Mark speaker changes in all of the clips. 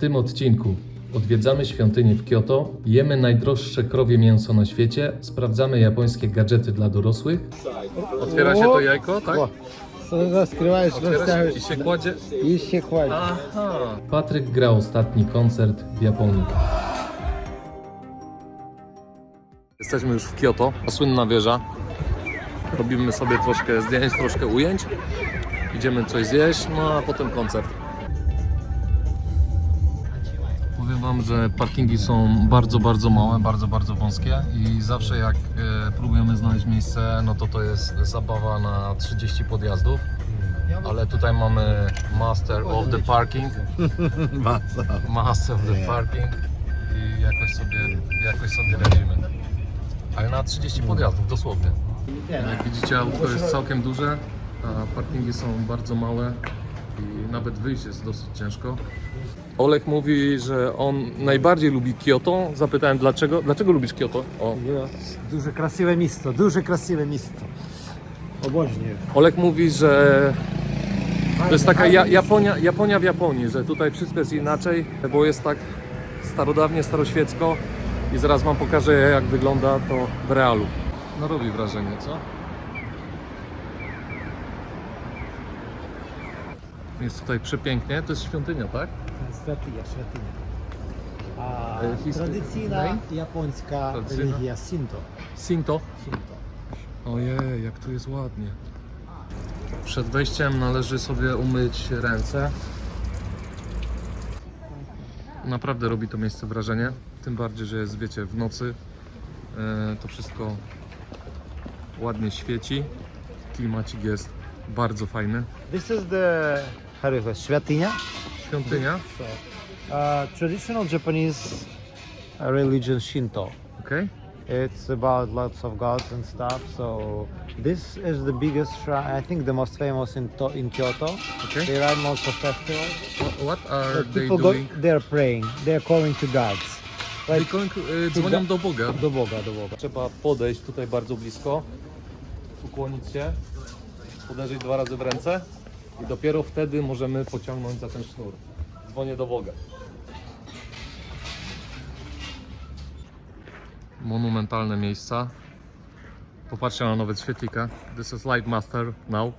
Speaker 1: tym odcinku odwiedzamy świątynię w Kyoto, jemy najdroższe krowie mięso na świecie, sprawdzamy japońskie gadżety dla dorosłych. Otwiera się to jajko, tak?
Speaker 2: Co skrywasz,
Speaker 1: Otwiera i się kładzie.
Speaker 2: I się kładzie.
Speaker 1: Aha. Patryk gra ostatni koncert w Japonii. Jesteśmy już w Kyoto, słynna wieża. Robimy sobie troszkę zdjęć, troszkę ujęć. Idziemy coś zjeść, no a potem koncert. Powiem Wam, że parkingi są bardzo, bardzo małe, bardzo, bardzo wąskie i zawsze jak e, próbujemy znaleźć miejsce, no to to jest zabawa na 30 podjazdów. Ale tutaj mamy Master of the Parking, Master of the Parking i jakoś sobie, jakoś sobie radzimy. Ale na 30 podjazdów, dosłownie. Jak widzicie, autko jest całkiem duże, a parkingi są bardzo małe i nawet wyjść jest dosyć ciężko. Olek mówi, że on najbardziej lubi Kyoto. Zapytałem dlaczego. Dlaczego lubisz Kyoto? O.
Speaker 2: Duże, krasiwe miasto, duże, krasiwe miasto. Oboźnie.
Speaker 1: Olek mówi, że to jest taka ja, Japonia, Japonia w Japonii, że tutaj wszystko jest inaczej, bo jest tak starodawnie, staroświecko i zaraz Wam pokażę jak wygląda to w realu. No robi wrażenie, co? Jest tutaj przepięknie. To jest świątynia, tak? Świątynia,
Speaker 2: świątynia.
Speaker 1: A
Speaker 2: tradycyjna
Speaker 1: japońska
Speaker 2: religia Shinto.
Speaker 1: Sinto.
Speaker 2: Shinto.
Speaker 1: Ojej, jak tu jest ładnie. Przed wejściem należy sobie umyć ręce. Naprawdę robi to miejsce wrażenie. Tym bardziej, że jest, wiecie, w nocy. E, to wszystko ładnie świeci. Klimacik jest bardzo fajny.
Speaker 2: This is the how do you call it?
Speaker 1: Świątynia.
Speaker 2: So, uh, traditional Japanese religion Shinto.
Speaker 1: Okay.
Speaker 2: It's about lots of gods and stuff. So this is the biggest shrine, I think the most famous in, to- in Kyoto.
Speaker 1: Okay.
Speaker 2: They run lots of festivals.
Speaker 1: What are they
Speaker 2: doing? go, they're praying, they're calling to gods. Like, They
Speaker 1: going, y, dzwonią do Boga.
Speaker 2: do Boga, do Boga.
Speaker 1: Trzeba podejść tutaj bardzo blisko, ukłonić się, uderzyć dwa razy w ręce i dopiero wtedy możemy pociągnąć za ten sznur. Dzwonię do Boga. Monumentalne miejsca. Popatrzcie na nawet świetlika. This is Light Master now.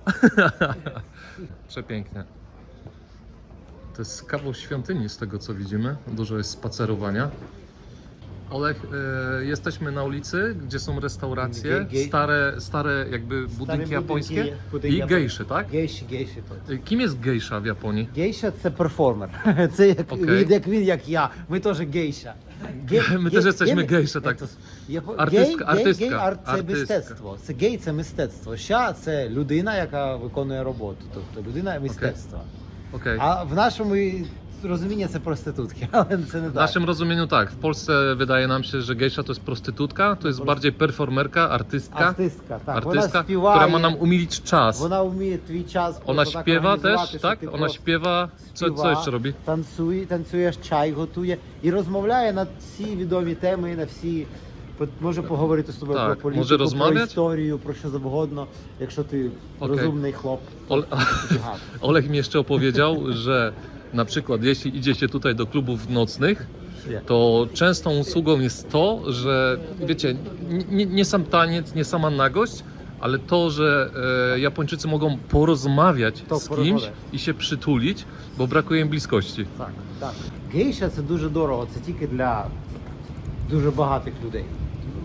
Speaker 1: Przepięknie. To jest kawał świątyni z tego co widzimy. Dużo jest spacerowania. Olek, e, jesteśmy na ulicy, gdzie są restauracje,
Speaker 2: Ge- ge-
Speaker 1: stare, stare jakby budynki
Speaker 2: budynki,
Speaker 1: japońskie
Speaker 2: budynki
Speaker 1: i
Speaker 2: japo-
Speaker 1: gejsze, tak?
Speaker 2: Гейші, гейші то.
Speaker 1: E, Kim jest gejsza w Japonii?
Speaker 2: Гейша це перформер. Це як
Speaker 1: Окей.
Speaker 2: він, як він, як я. Ми теж гейша. Ге-
Speaker 1: Ми
Speaker 2: ге-
Speaker 1: теж jesteśmy
Speaker 2: ге-
Speaker 1: гейше, так.
Speaker 2: це- Япо-
Speaker 1: Артистка-
Speaker 2: гей,
Speaker 1: артистка,
Speaker 2: Гей, арт це
Speaker 1: артистка.
Speaker 2: мистецтво. Це гей це мистецтво. Ща це людина, яка виконує роботу. Тобто людина мистецтва.
Speaker 1: Okej.
Speaker 2: А в нашому розумінні це проститутки, але це не
Speaker 1: W
Speaker 2: так.
Speaker 1: naszym rozumieniu tak, w Polsce wydaje nam się, że gejsza to jest prostytutka, to jest bardziej performerka, artystka,
Speaker 2: Артистка, так.
Speaker 1: artystka,
Speaker 2: вона співає,
Speaker 1: która ma nam umilić czas.
Speaker 2: вона вміє твій час
Speaker 1: Ona
Speaker 2: просто так
Speaker 1: śpiewa
Speaker 2: організувати,
Speaker 1: też,
Speaker 2: що
Speaker 1: tak?
Speaker 2: ти
Speaker 1: Ona
Speaker 2: просто
Speaker 1: śpiewa, co, co
Speaker 2: співа,
Speaker 1: jeszcze robi?
Speaker 2: Танцює, танцює, чай готує і розмовляє на всі відомі теми, на всі. по- Може поговорити з тобою
Speaker 1: Так,
Speaker 2: про політику,
Speaker 1: може
Speaker 2: про
Speaker 1: розмовляти?
Speaker 2: історію, про що завгодно, якщо ти
Speaker 1: Окей.
Speaker 2: розумний хлоп.
Speaker 1: Ole,
Speaker 2: Ага.
Speaker 1: Olek mi jeszcze opowiedział, że na przykład jeśli idzie się tutaj do klubów nocnych,
Speaker 2: Є.
Speaker 1: to częstą usługą jest to, że wiecie, nie, nie sam taniec, nie sama nagość, ale to, że e, Japończycy mogą porozmawiać
Speaker 2: To
Speaker 1: z kimś
Speaker 2: porozmawiać.
Speaker 1: i się przytulić, bo brakuje im bliskości.
Speaker 2: Так, так. Гейша це дуже дорого, це тільки для дуже багатих людей.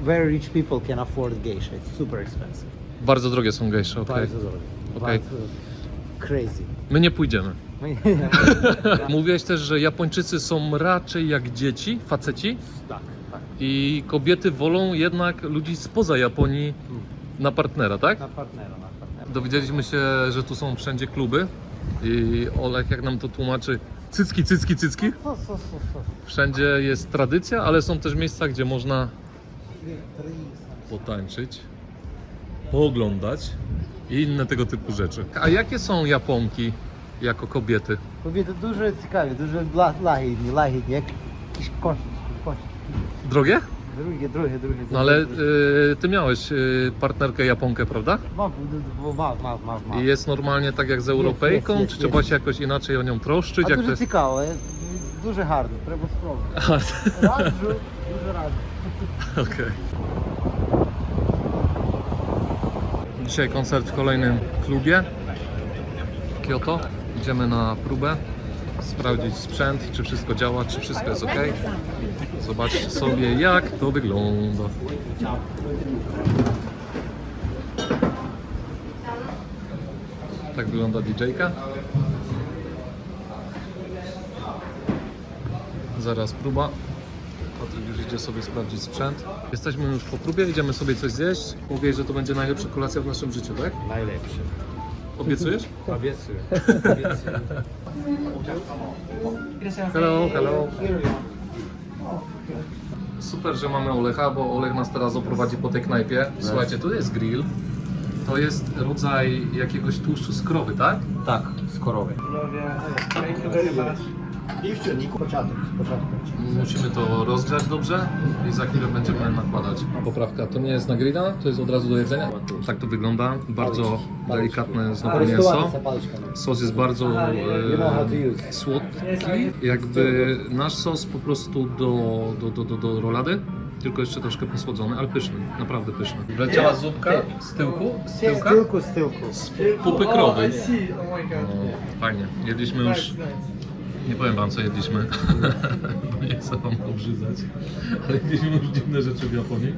Speaker 2: Very rich people can afford geisha. It's super expensive.
Speaker 1: Bardzo drogie są gejsze, okej.
Speaker 2: Bardzo дорого.
Speaker 1: Окей.
Speaker 2: Bardzo Crazy.
Speaker 1: My nie pójdziemy. Mówiłeś też, że Japończycy są raczej jak dzieci, faceci
Speaker 2: Tak, tak.
Speaker 1: i kobiety wolą jednak ludzi spoza Japonii mm. na partnera, tak?
Speaker 2: Na partnera, na partnera.
Speaker 1: Dowiedzieliśmy się, że tu są wszędzie kluby i Olek jak nam to tłumaczy, cycki, cycki, cycki. Wszędzie jest tradycja, ale są też miejsca, gdzie można potańczyć, pooglądać i inne tego typu rzeczy. A jakie są Japonki jako kobiety?
Speaker 2: Kobiety dużo ciekawie, dużo dla, łagodnie, jak jakiś.
Speaker 1: Drogie?
Speaker 2: Drugie, drugie, drugie.
Speaker 1: No ale y, ty miałeś y, partnerkę Japonkę, prawda?
Speaker 2: Mam, mam, mam, mam.
Speaker 1: I jest normalnie tak jak z Europejką,
Speaker 2: jest, jest,
Speaker 1: czy
Speaker 2: jest,
Speaker 1: trzeba
Speaker 2: jest.
Speaker 1: się jakoś inaczej o nią troszczyć?
Speaker 2: A
Speaker 1: jak
Speaker 2: dużo
Speaker 1: jest...
Speaker 2: ciekawe, duży hard, trzeba spróbować. Radżu, dużo.
Speaker 1: Okej. Okay. Dzisiaj koncert w kolejnym klubie Kyoto. Idziemy na próbę, sprawdzić sprzęt, czy wszystko działa, czy wszystko jest ok. Zobaczcie sobie, jak to wygląda. Tak wygląda DJ-ka. Zaraz próba. Patryk już idzie sobie sprawdzić sprzęt. Jesteśmy już po próbie, idziemy sobie coś zjeść. Mówię, że to będzie najlepsza kolacja w naszym życiu, tak?
Speaker 2: Najlepsze.
Speaker 1: Obiecujesz?
Speaker 2: Obiecuję.
Speaker 1: Hello, hello. Super, że mamy Olecha, bo Olech nas teraz oprowadzi po tej knajpie. Słuchajcie, to jest grill. To jest rodzaj jakiegoś tłuszczu z krowy, tak?
Speaker 2: Tak, z korowy. I w czynniku początek.
Speaker 1: Musimy to rozgrzać dobrze i za chwilę będziemy nakładać. Poprawka to nie jest na grilla, to jest od razu do jedzenia. Tak to wygląda, bardzo delikatne znowu mięso. Sos jest bardzo e, słodki, jakby nasz sos po prostu do, do, do, do, do rolady. Tylko jeszcze troszkę posłodzony, ale pyszny, naprawdę pyszny. Wleciała zupka z tyłku, z tyłka,
Speaker 2: z tyłku,
Speaker 1: z pupy krowy.
Speaker 3: Oh
Speaker 1: no, fajnie, jedliśmy już nie powiem wam co jedliśmy, bo nie chcę wam obrzydzać, ale jedliśmy już dziwne rzeczy w Japonii,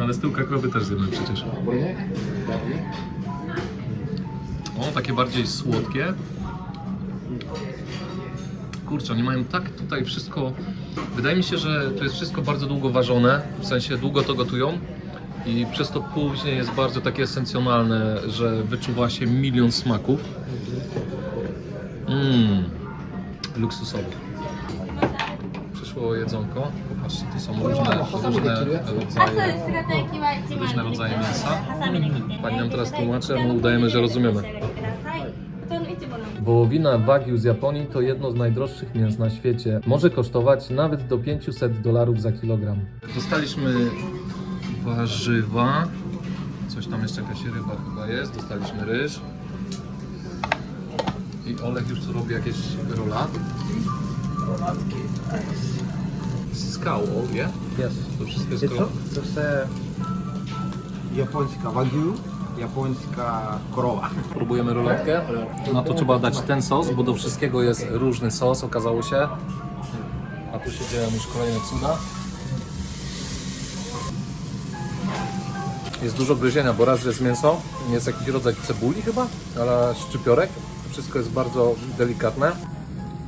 Speaker 1: ale z tyłka krowy też zjemy przecież. O, takie bardziej słodkie. Kurczę, oni mają tak tutaj wszystko. Wydaje mi się, że to jest wszystko bardzo długo ważone, w sensie długo to gotują i przez to później jest bardzo takie esencjonalne, że wyczuwa się milion smaków. Mmm, luksusowych. Przyszło jedzonko. Popatrzcie, tu są różne, różne rodzaje, różne rodzaje mięsa.
Speaker 4: Mm,
Speaker 1: pani nam teraz tłumaczy, my udajemy, że rozumiemy. Wołowina Wagyu z Japonii to jedno z najdroższych mięs na świecie. Może kosztować nawet do 500 dolarów za kilogram. Dostaliśmy warzywa, coś tam jeszcze jakaś ryba chyba jest, dostaliśmy ryż, i Olek już tu robi jakieś rolatki? Rolatki. Skał, nie?
Speaker 2: Yes.
Speaker 1: To wszystko jest krowa.
Speaker 2: To jest japońska wagyu, japońska krowa.
Speaker 1: Próbujemy rolatkę. Na to trzeba dać ten sos, bo do wszystkiego jest różny sos, okazało się. A tu się dzieją już kolejne cuda. Jest dużo gryzienia, bo raz, jest mięso, jest jakiś rodzaj cebuli chyba, ale szczypiorek, wszystko jest bardzo delikatne.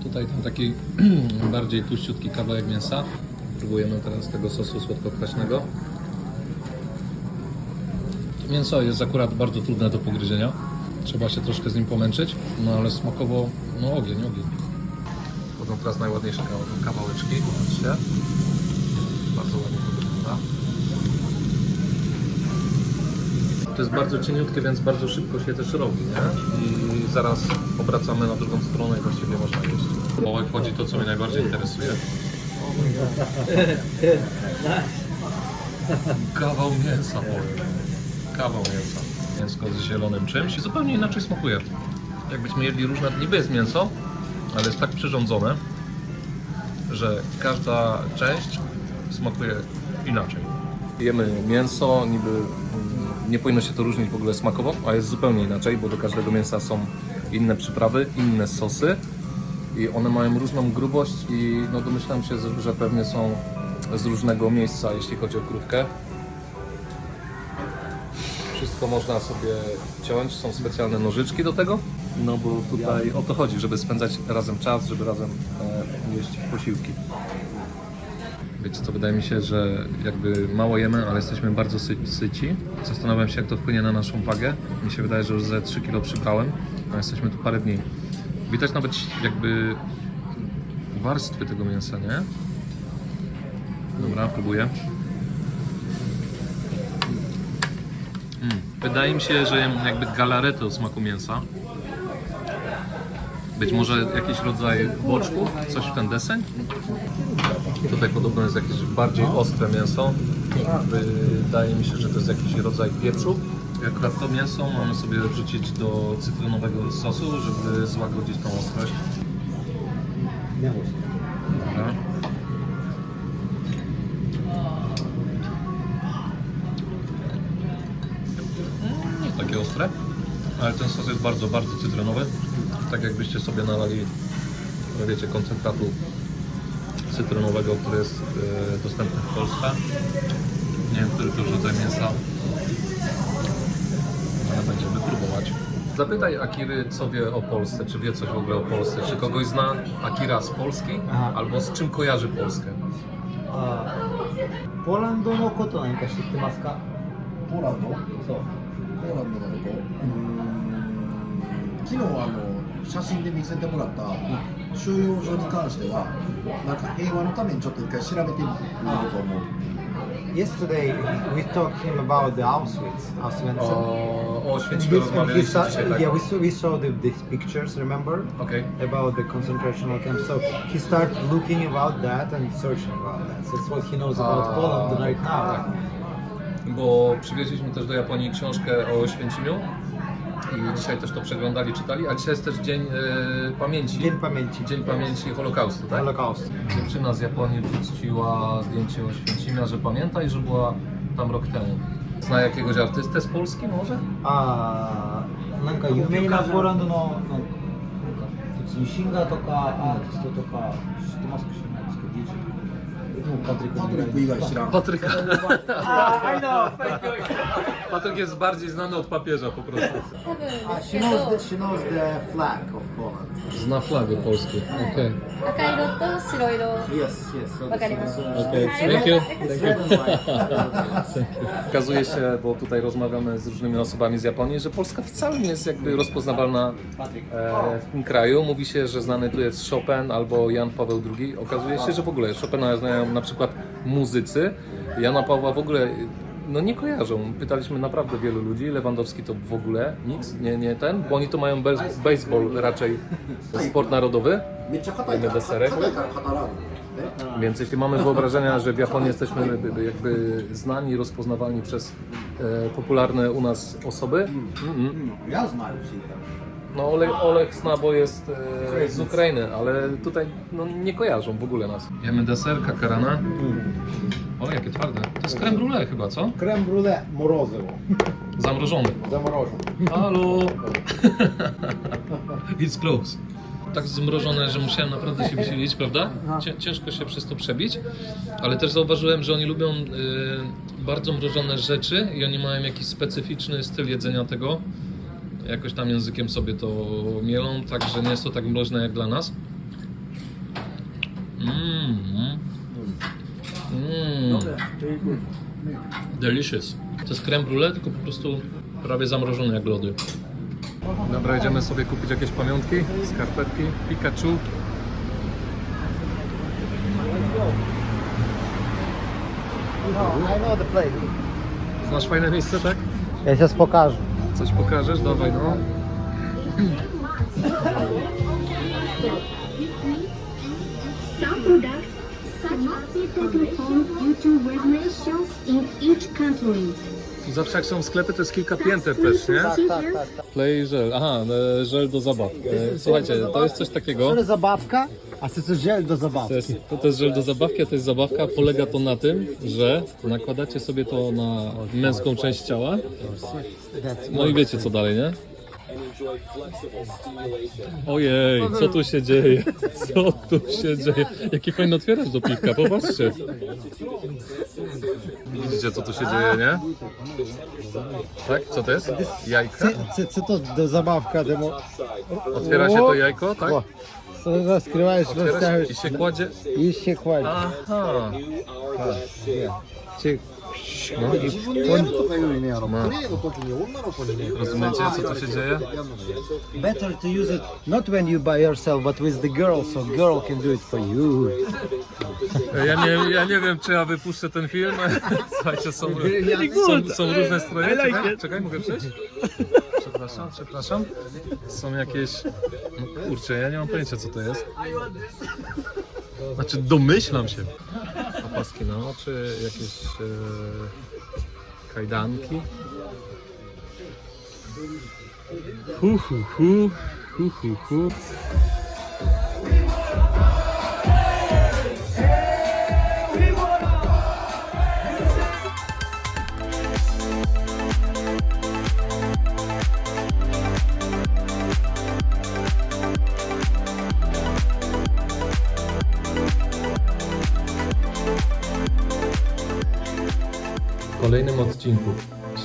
Speaker 1: Tutaj ten taki bardziej tłuściutki kawałek mięsa. Próbujemy teraz tego sosu słodko-kwaśnego. Mięso jest akurat bardzo trudne do pogryzienia. Trzeba się troszkę z nim pomęczyć, no ale smakowo, no ogień, ogień. Wchodzą teraz najładniejsze kawa- kawałeczki, patrzcie. To jest bardzo cieniutkie, więc bardzo szybko się też robi, nie? I zaraz obracamy na drugą stronę i właściwie można jeść. Wołek wchodzi to, co mnie najbardziej interesuje. Kawał mięsa, powiem. Kawał mięsa. Mięsko z zielonym czymś i zupełnie inaczej smakuje. Jakbyśmy jedli różne, niby jest mięso, ale jest tak przyrządzone, że każda część smakuje inaczej. Jemy mięso, niby nie powinno się to różnić w ogóle smakowo, a jest zupełnie inaczej, bo do każdego mięsa są inne przyprawy, inne sosy i one mają różną grubość i no domyślam się, że pewnie są z różnego miejsca, jeśli chodzi o krówkę. Wszystko można sobie ciąć, są specjalne nożyczki do tego, no bo tutaj o to chodzi, żeby spędzać razem czas, żeby razem e, jeść posiłki. Wiecie co, wydaje mi się, że jakby mało jemy, ale jesteśmy bardzo sy syci. Zastanawiam się, jak to wpłynie na naszą wagę. Mi się wydaje, że już ze 3 kg przybrałem, a jesteśmy tu parę dni. Widać nawet jakby warstwy tego mięsa, nie? Dobra, próbuję. Mm. Wydaje mi się, że jem jakby galaretę o smaku mięsa. Być może jakiś rodzaj boczków, coś w ten deseń? Tutaj podobno jest jakieś bardziej ostre mięso. Wydaje mi się, że to jest jakiś rodzaj pieprzu. Akurat to mięso mamy sobie wrzucić do cytrynowego sosu, żeby złagodzić tą ostrość. Mm, nie jest takie ostre, ale ten sos jest bardzo, bardzo cytrynowy Tak jakbyście sobie nalali, no wiecie, koncentratu cytrynowego, który jest e, dostępny w Polsce. Nie wiem, który to już rodzaj mięsa, ale będziemy próbować. Zapytaj Akiry, co wie o Polsce, czy wie coś w ogóle o Polsce, czy kogoś zna Akira z Polski,
Speaker 2: Aha.
Speaker 1: albo z czym kojarzy Polskę.
Speaker 2: あーポーランドのこと何か知ってますか
Speaker 3: ポーランド
Speaker 2: そう
Speaker 3: ポーランドのことうーん昨日あの 写真で見せてもらった収容所に関してはなんか平和のためにちょっと一回調べてみると思う
Speaker 2: Yesterday we talked him about the Auschwitz, Auschwitz.
Speaker 1: O, o
Speaker 2: And
Speaker 1: Święciku
Speaker 2: this- and he
Speaker 1: rozmawialiście
Speaker 2: start-
Speaker 1: dzisiaj, tak?
Speaker 2: yeah, we saw, we saw the, these pictures, remember?
Speaker 1: Okej.
Speaker 2: About the concentration camp. So he started looking about that and searching about that. So that's what he knows about
Speaker 1: Ah,
Speaker 2: Poland right now.
Speaker 1: tak. Bo przywieźliśmy też do Japonii książkę o Święcimiu i dzisiaj też to przeglądali, czytali, a dzisiaj jest też Dzień e, Pamięci.
Speaker 2: Dzień pamięci.
Speaker 1: Dzień Pamięci Holokaustu, tak?
Speaker 2: Holocaust.
Speaker 1: Dziewczyna z Japonii wrzuciła zdjęcie o Święcimia, że pamięta i że była tam rok temu. Zna jakiegoś artystę z Polski może?
Speaker 2: あーなんか有名なポーランドのなんかなんか普通にシンガーとかアーティストとか知ってますか知らないですか DJ もう か パトリック
Speaker 3: パトリック以外知らん
Speaker 1: Patryka.
Speaker 2: Ah, I know.
Speaker 1: Patryk jest bardziej znany od papieża po prostu.
Speaker 4: 多分で
Speaker 3: Ah,
Speaker 4: す
Speaker 3: she
Speaker 4: け
Speaker 3: knows
Speaker 4: ど
Speaker 3: the, she knows the flag of Poland
Speaker 1: Zna flagę polską. Okej.
Speaker 4: 赤色と白色
Speaker 3: Yes, yes
Speaker 4: わかります。
Speaker 1: Okej,
Speaker 4: はい
Speaker 1: thank you.
Speaker 3: It's red and white
Speaker 1: Okazuje się, bo tutaj rozmawiamy z różnymi osobami z Japonii, że Polska wcale nie jest jakby rozpoznawalna e, w tym kraju. Mówi się, że znany tu jest Chopin albo Jan Paweł II. Okazuje się, że w ogóle Chopina znają na przykład muzycy Jana Pawła w ogóle no nie kojarzą. Pytaliśmy naprawdę wielu ludzi, Lewandowski to w ogóle nic, nie, nie ten, bo oni to mają bez, baseball raczej, sport narodowy,
Speaker 3: inny deserek.
Speaker 1: Więc jeśli mamy wyobrażenia, że w Japonii jesteśmy jakby znani, rozpoznawalni przez e, popularne u nas osoby,
Speaker 3: Ja mm -mm.
Speaker 1: No Oleg, Oleg Snabo jest e, z Ukrainy, ale tutaj no, nie kojarzą w ogóle nas. Jemy deserka karana. Mm. O, jakie twarde. To jest creme brulee chyba, co?
Speaker 2: Krem brulee morozyło.
Speaker 1: Zamrożony.
Speaker 2: Zamrożone.
Speaker 1: Halo! It's close. Tak zmrożone, że musiałem naprawdę się wysilić, prawda? No. Ciężko się przez to przebić, ale też zauważyłem, że oni lubią y, bardzo mrożone rzeczy i oni mają jakiś specyficzny styl jedzenia tego jakoś tam językiem sobie to mielą, także nie jest to tak mroźne jak dla nas. Mmm. Mmm. Delicious. To jest creme brulee, tylko po prostu prawie zamrożone jak lody. Dobra, idziemy sobie kupić jakieś pamiątki, skarpetki, Pikachu. Znasz fajne miejsce, tak?
Speaker 2: Ja się pokażę.
Speaker 1: Coś pokażesz? Dawaj no.
Speaker 5: Some products, such as the telephone, due to regulations in each country.
Speaker 1: Zawsze jak są sklepy, to jest kilka pięter też, nie?
Speaker 2: Tak, tak, tak. tak.
Speaker 1: Play żel. Aha, e, żel do zabaw. E, Słuchajcie, to jest coś takiego.
Speaker 2: To jest zabawka, a to jest żel do zabawki.
Speaker 1: To jest, to, to jest żel do zabawki, a to jest zabawka. Polega to na tym, że nakładacie sobie to na męską część ciała. No i wiecie co dalej, nie? Ojej, co tu się dzieje? Co tu się dzieje? Jaki fajny otwierasz do piwka, popatrzcie. Widzicie, co tu się dzieje, nie? Tak? Co to jest? Jajka?
Speaker 2: Co, co to do zabawka? Demo...
Speaker 1: Otwiera się to jajko, tak?
Speaker 2: O, co zaskryłeś,
Speaker 1: Otwiera
Speaker 2: się
Speaker 1: i się kładzie?
Speaker 2: I się kładzie.
Speaker 1: Aha.
Speaker 2: Tak,
Speaker 1: no,
Speaker 3: no.
Speaker 1: Rozumiecie, co tu się dzieje?
Speaker 2: Better to use it not when you by yourself, but with the girl, so girl can do it for you.
Speaker 1: Ja nie, ja nie wiem, czy ja wypuszczę ten film. Słuchajcie, są, są, są różne stroje. Czekaj, czekaj, mogę przejść? Przepraszam, przepraszam. Są jakieś... No kurczę, ja nie mam pojęcia, co to jest. Znaczy, domyślam się. Opaski na oczy, jakieś e, kajdanki. Hu, hu, hu, hu, hu, hu. Kolejnym odcinku.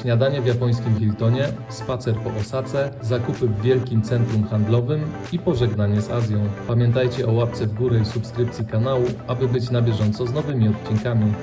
Speaker 1: Śniadanie w japońskim Hiltonie, spacer po Osace, zakupy w wielkim centrum handlowym i pożegnanie z Azją. Pamiętajcie o łapce w górę i subskrypcji kanału, aby być na bieżąco z nowymi odcinkami.